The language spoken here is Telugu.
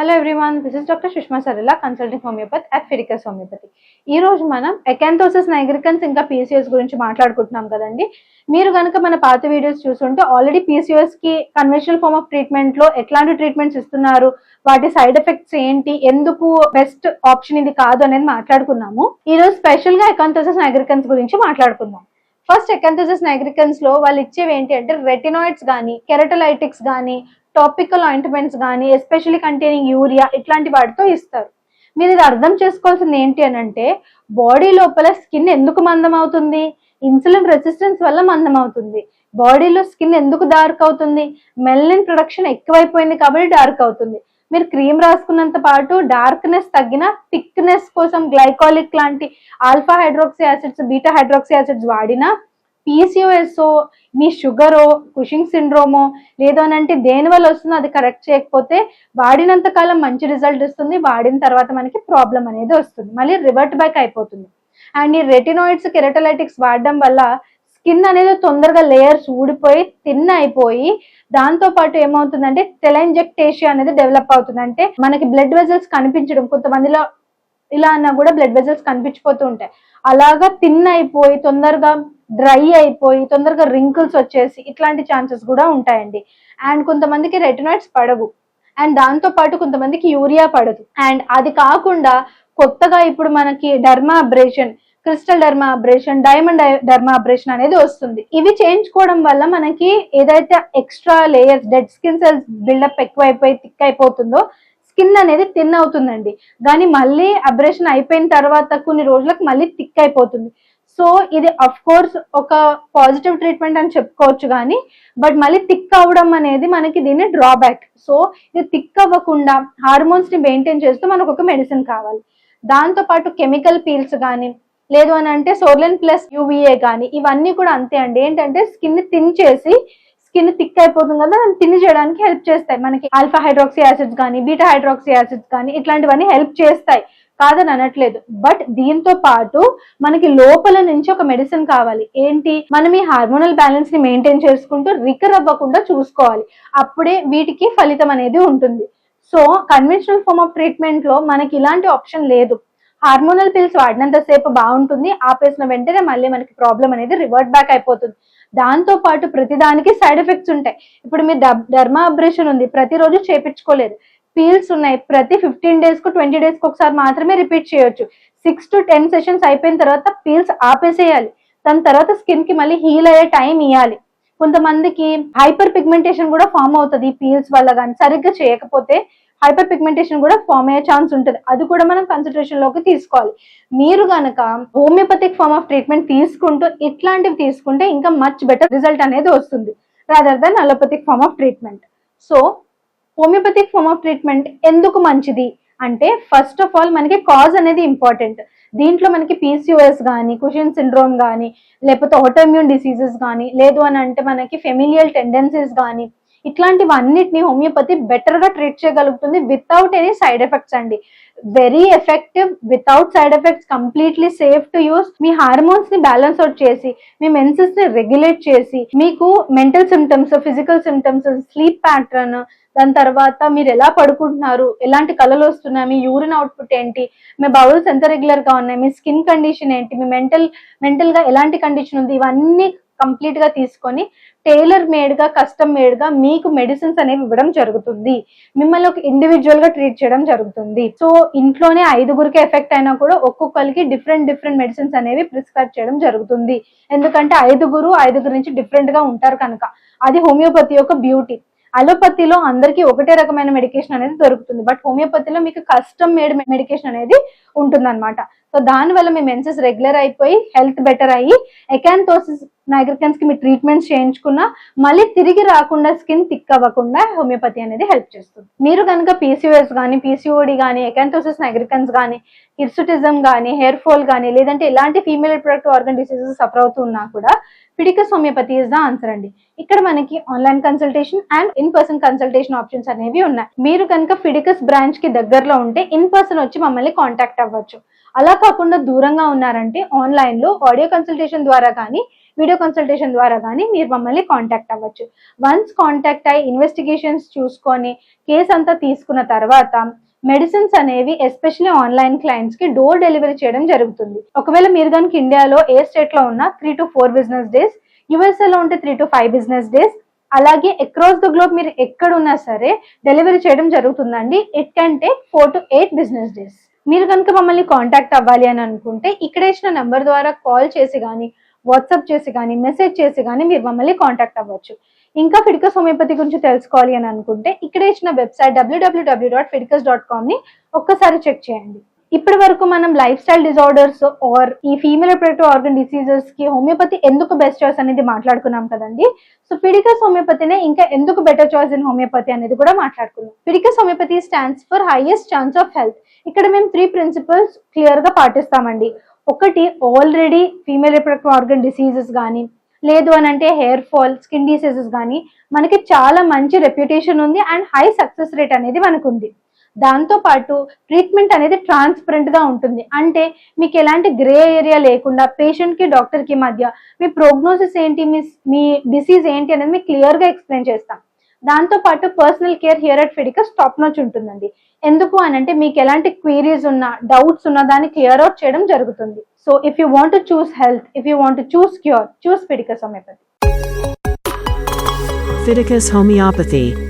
Hello everyone this is doctor Sushma Sarila consulting homeopathy at Fidicus homeopathy ఈ రోజు మనం ఎకాంతోసిస్ నైగ్రికన్స్ ఇంకా పీసీఎస్ గురించి మాట్లాడుకుంటున్నాం కదండి. మీరు కనుక మన పాత వీడియోస్ చూసుంటే ఆల్రెడీ పీసీఎస్కి కన్వెన్షనల్ ఫార్మ్ ఆఫ్ ట్రీట్మెంట్లో ఎట్లాంటి ట్రీట్మెంట్స్ ఇస్తున్నారు వాటి సైడ్ ఎఫెక్ట్స్ ఏంటి ఎందుకు బెస్ట్ ఆప్షన్ ఇది కాదు అనేది మాట్లాడుకున్నాము. ఈ రోజు స్పెషల్గా ఎకాంతోసిస్ నైగ్రికన్స్ గురించి మాట్లాడుకుందాం. ఫస్ట్ ఎకంథసిస్ నైగ్రికన్స్లో వాళ్ళు ఇచ్చేవి ఏంటి అంటే రెటినాయిడ్స్ కానీ కెరటలైటిక్స్ కానీ టాపికల్ ఆయింట్మెంట్స్ కానీ ఎస్పెషల్లీ కంటైనింగ్ యూరియా ఇట్లాంటి వాటితో ఇస్తారు. మీరు ఇది అర్థం చేసుకోవాల్సింది ఏంటి అని అంటే బాడీ లోపల స్కిన్ ఎందుకు మందం అవుతుంది ఇన్సులిన్ రెసిస్టెన్స్ వల్ల మందం అవుతుంది బాడీలో స్కిన్ ఎందుకు డార్క్ అవుతుంది? మెల్లిన్ ప్రొడక్షన్ ఎక్కువైపోయింది కాబట్టి డార్క్ అవుతుంది. మీరు క్రీమ్ రాసుకున్నంత పాటు డార్క్నెస్ తగ్గిన థిక్నెస్ కోసం గ్లైకాలిక్ లాంటి alpha hydroxy acids beta hydroxy acids వాడినా పీసీఓఎస్ఓ మీ షుగరో కుషింగ్ సిండ్రోమో లేదోనంటే దేని వల్ల వస్తుందో అది కరెక్ట్ చేయకపోతే వాడినంత కాలం మంచి రిజల్ట్ ఇస్తుంది వాడిన తర్వాత మనకి ప్రాబ్లం అనేది వస్తుంది. మళ్ళీ రివర్ట్ బ్యాక్ అయిపోతుంది. అండ్ ఈ రెటినాయిడ్స్ కెరటలైటిక్స్ వాడడం వల్ల స్కిన్ అనేది తొందరగా లేయర్స్ ఊడిపోయి తిన్ అయిపోయి దాంతో పాటు ఏమవుతుందంటే టెలెంజెక్టేషియా అనేది డెవలప్ అవుతుంది. అంటే మనకి బ్లడ్ వెజల్స్ కనిపించడం కొంతమందిలో ఇలా అన్నా కూడా బ్లడ్ వెజల్స్ కనిపించిపోతూ ఉంటాయి. అలాగా తిన్ అయిపోయి తొందరగా డ్రై అయిపోయి తొందరగా రింకిల్స్ వచ్చేసి ఇట్లాంటి ఛాన్సెస్ కూడా ఉంటాయండి. అండ్ కొంతమందికి రెటినాయిడ్స్ పడవు. అండ్ దాంతో పాటు కొంతమందికి యూరియా పడదు. అండ్ అది కాకుండా కొత్తగా ఇప్పుడు మనకి derma abrasion crystal derma abrasion diamond derma abrasion అనేది వస్తుంది. ఇవి చేయించుకోవడం వల్ల మనకి ఏదైతే extra layers dead skin cells buildup ఎక్కువైపోయి థిక్ అయిపోతుందో స్కిన్ అనేది థిన్ అవుతుందండి. కానీ మళ్ళీ అబ్రేషన్ అయిపోయిన తర్వాత కొన్ని రోజులకు మళ్ళీ థిక్ అయిపోతుంది. సో ఇది అఫ్ కోర్స్ ఒక పాజిటివ్ ట్రీట్మెంట్ అని చెప్పుకోవచ్చు కానీ బట్ మళ్ళీ థిక్ అవ్వడం అనేది మనకి దీని డ్రాబ్యాక్ సో ఇది థిక్ అవ్వకుండా హార్మోన్స్ని మెయింటైన్ చేస్తూ మనకు ఒక మెడిసిన్ కావాలి. దాంతో పాటు కెమికల్ పీల్స్ కానీ లేదు అని అంటే సోర్లెన్ ప్లస్ యూవీఏ కానీ ఇవన్నీ కూడా అంతే అండి. ఏంటంటే స్కిన్ థిన్ చేసి స్కిన్ థిక్ అయిపోతుంది కదా దాన్ని థిన్ చేయడానికి హెల్ప్ చేస్తాయి. మనకి ఆల్ఫా హైడ్రాక్సీ యాసిడ్స్ కానీ బీటా హైడ్రాక్సీ యాసిడ్స్ కానీ ఇట్లాంటివన్నీ హెల్ప్ చేస్తాయి. కాదని అనట్లేదు. బట్ దీంతో పాటు మనకి లోపల నుంచి ఒక మెడిసిన్ కావాలి. ఏంటి? మనం ఈ హార్మోనల్ బ్యాలెన్స్ని మెయింటైన్ చేసుకుంటూ రికర్ అవ్వకుండా చూసుకోవాలి. అప్పుడే వీటికి ఫలితం అనేది ఉంటుంది. సో కన్వెన్షనల్ ఫార్మ్ ఆఫ్ ట్రీట్మెంట్లో మనకి ఇలాంటి ఆప్షన్ లేదు. హార్మోనల్ పిల్స్ వాడినంత సేపు బాగుంటుంది. ఆపేసిన వెంటనే మళ్ళీ మనకి ప్రాబ్లం అనేది రివర్ట్ బ్యాక్ అయిపోతుంది. దాంతో పాటు ప్రతిదానికి సైడ్ ఎఫెక్ట్స్ ఉంటాయి. ఇప్పుడు మీరు డర్మా అబ్రేషన్ ఉంది. ప్రతిరోజు చేపించుకోలేదు. పీల్స్ ఉన్నాయి. ప్రతి ఫిఫ్టీన్ డేస్కు ట్వంటీ డేస్కు ఒకసారి మాత్రమే రిపీట్ చేయొచ్చు. సిక్స్ టు టెన్ సెషన్స్ అయిపోయిన తర్వాత పీల్స్ ఆపేసేయాలి. దాని తర్వాత స్కిన్కి మళ్ళీ హీల్ అయ్యే టైం ఇవ్వాలి కొంతమందికి హైపర్ పిగ్మెంటేషన్ కూడా ఫామ్ అవుతుంది ఈ పీల్స్ వల్ల కానీ సరిగ్గా చేయకపోతే హైపర్ పిగ్మెంటేషన్ కూడా ఫామ్ అయ్యే ఛాన్స్ ఉంటుంది. అది కూడా మనం కన్సిడరేషన్లోకి తీసుకోవాలి. మీరు గనక హోమియోపతిక్ ఫార్మ్ ఆఫ్ ట్రీట్మెంట్ తీసుకుంటూ ఇట్లాంటివి తీసుకుంటే ఇంకా మచ్ బెటర్ రిజల్ట్ అనేది వస్తుంది. Rather than allopathic form of treatment so homeopathic form of treatment ఎందుకు మంచిది? అంటే ఫస్ట్ ఆఫ్ ఆల్ మనకి కాజ్ అనేది ఇంపార్టెంట్ దీంట్లో మనకి పీసీఓఎస్ కానీ కుషన్ సిండ్రోమ్ కానీ లేకపోతే ఆటోమ్యూన్ డిసీజెస్ కానీ లేదు అని అంటే మనకి ఫెమిలియల్ టెండెన్సీస్ కానీ ఇట్లాంటివన్నిటిని హోమియోపతి బెటర్గా ట్రీట్ చేయగలుగుతుంది వితౌట్ ఎనీ సైడ్ ఎఫెక్ట్స్ అండి. Very effective without side effects completely safe to use. మీ హార్మోన్స్ని బ్యాలెన్స్ అవుట్ చేసి మీ మెన్సెస్ని రెగ్యులేట్ చేసి మీకు mental symptoms physical symptoms sleep pattern దాని తర్వాత మీరు ఎలా పడుకుంటున్నారు ఎలాంటి కళలు వస్తున్నాయి మీ యూరిన్ అవుట్పుట్ ఏంటి మీ బౌల్స్ ఎంత రెగ్యులర్గా ఉన్నాయి మీ స్కిన్ కండిషన్ ఏంటి మీ మెంటల్ మెంటల్గా ఎలాంటి కండిషన్ ఉంది ఇవన్నీ కంప్లీట్గా తీసుకొని టైలర్ మేడ్గా కస్టమ్ మేడ్గా మీకు మెడిసిన్స్ అనేవి ఇవ్వడం జరుగుతుంది. మిమ్మల్ని ఒక ఇండివిజువల్గా ట్రీట్ చేయడం జరుగుతుంది. సో ఇంట్లోనే ఐదుగురికి ఎఫెక్ట్ అయినా కూడా ఒక్కొక్కరికి డిఫరెంట్ డిఫరెంట్ మెడిసిన్స్ అనేవి ప్రిస్క్రైబ్ చేయడం జరుగుతుంది. ఎందుకంటే ఐదుగురు ఐదుగురు నుంచి డిఫరెంట్గా ఉంటారు కనుక. అది హోమియోపతి యొక్క బ్యూటీ అలోపతిలో అందరికీ ఒకటే రకమైన మెడికేషన్ అనేది దొరుకుతుంది. బట్ హోమియోపతిలో మీకు కస్టమ్ మేడ్ మెడికేషన్ అనేది ఉంటుందన్నమాట. సో దానివల్ల మీ మెన్సెస్ రెగ్యులర్ అయిపోయి హెల్త్ బెటర్ అయ్యి ఎకాంతోసిస్ నైగ్రికన్స్కి మీ ట్రీట్మెంట్స్ చేయించుకున్నా మళ్ళీ తిరిగి రాకుండా స్కిన్ థిక్ అవ్వకుండా హోమియోపతి అనేది హెల్ప్ చేస్తుంది. మీరు కనుక పీసీఓఎస్ కానీ పీసీఓడి కానీ ఎకాంతోసిస్ నైగ్రికన్స్ కానీ హిర్సుటిజం కానీ హెయిర్ ఫాల్ కానీ లేదంటే ఎలాంటి female reproductive organ diseases suffer అవుతున్నా కూడా Fidicus homeopathy is the answer అండి. ఇక్కడ మనకి online consultation and in person consultation options అనేవి ఉన్నాయి. మీరు కనుక ఫిడికస్ బ్రాంచ్కి దగ్గరలో ఉంటే ఇన్ పర్సన్ వచ్చి మమ్మల్ని కాంటాక్ట్ అవ్వచ్చు. అలా కాకుండా దూరంగా ఉన్నారంటే ఆన్లైన్లో ఆడియో కన్సల్టేషన్ ద్వారా కానీ వీడియో కన్సల్టేషన్ ద్వారా కానీ మీరు మమ్మల్ని కాంటాక్ట్ అవ్వచ్చు. వన్స్ కాంటాక్ట్ అయ్యి ఇన్వెస్టిగేషన్స్ చూసుకొని కేసు అంతా తీసుకున్న తర్వాత మెడిసిన్స్ అనేవి ఎస్పెషల్లీ ఆన్లైన్ క్లయింట్స్కి డోర్ డెలివరీ చేయడం జరుగుతుంది. ఒకవేళ మీరు కనుక ఇండియాలో ఏ స్టేట్లో ఉన్నా three to four business days USA లో ఉంటే three to five business days అలాగే అక్రాస్ ద గ్లోబ్ మీరు ఎక్కడ ఉన్నా సరే డెలివరీ చేయడం జరుగుతుందండి. It can take four to eight business days మీరు కనుక మమ్మల్ని కాంటాక్ట్ అవ్వాలి అని అనుకుంటే ఇక్కడ ఇచ్చిన నెంబర్ ద్వారా కాల్ చేసి కానీ వాట్సాప్ చేసి కానీ మెసేజ్ చేసి కానీ మీరు మమ్మల్ని కాంటాక్ట్ అవ్వచ్చు. ఇంకా ఫిడికస్ హోమియోపతి గురించి తెలుసుకోవాలి అని అనుకుంటే ఇక్కడ ఇచ్చిన వెబ్సైట్ డబ్ల్యూడబ్ల్యూడబ్ల్యూ డాట్ ఫిడికస్ డాట్ కామ్ని ఒక్కసారి చెక్ చేయండి. ఇప్పటి వరకు మనం లైఫ్ స్టైల్ డిజార్డర్స్ ఆర్ ఈ ఫీమేల్ రిప్రొడక్టివ్ ఆర్గన్ డిసీజెస్కి హోమియోపతి ఎందుకు బెస్ట్ చాయిస్ అనేది మాట్లాడుకున్నాం కదండి. సో పిడికస్ హోమియోపతినే ఇంకా ఎందుకు బెటర్ చాయిస్ ఇన్ హోమియోపతి అనేది కూడా మాట్లాడుకున్నాం. Fidicus homeopathy stands for highest chance of health ఇక్కడ మేము త్రీ ప్రిన్సిపల్స్ క్లియర్గా పాటిస్తామండి. ఒకటి already female reproductive organ diseases కానీ లేదు అని అంటే హెయిర్ ఫాల్ స్కిన్ డిసీజెస్ కానీ మనకి చాలా మంచి రెప్యుటేషన్ ఉంది అండ్ హై సక్సెస్ రేట్ అనేది మనకు ఉంది దాంతో పాటు ట్రీట్మెంట్ అనేది ట్రాన్స్పరెంట్గా ఉంటుంది. అంటే మీకు ఎలాంటి గ్రే ఏరియా లేకుండా పేషెంట్కి డాక్టర్కి మధ్య మీ ప్రోగ్నోసిస్ ఏంటి మీ మీ డిసీజ్ ఏంటి అనేది మీకు క్లియర్గా ఎక్స్ప్లెయిన్ చేస్తాం. దాంతో పాటు personal care here at Fidicus top notch ఉంటుందండి. ఎందుకు అనంటే మీకు ఎలాంటి క్వీరీస్ ఉన్నా డౌట్స్ ఉన్నా దాన్ని క్లియర్ అవుట్ చేయడం జరుగుతుంది. So if you want to choose health, if you want to choose cure, choose Fidicus homeopathy. Fidicus homeopathy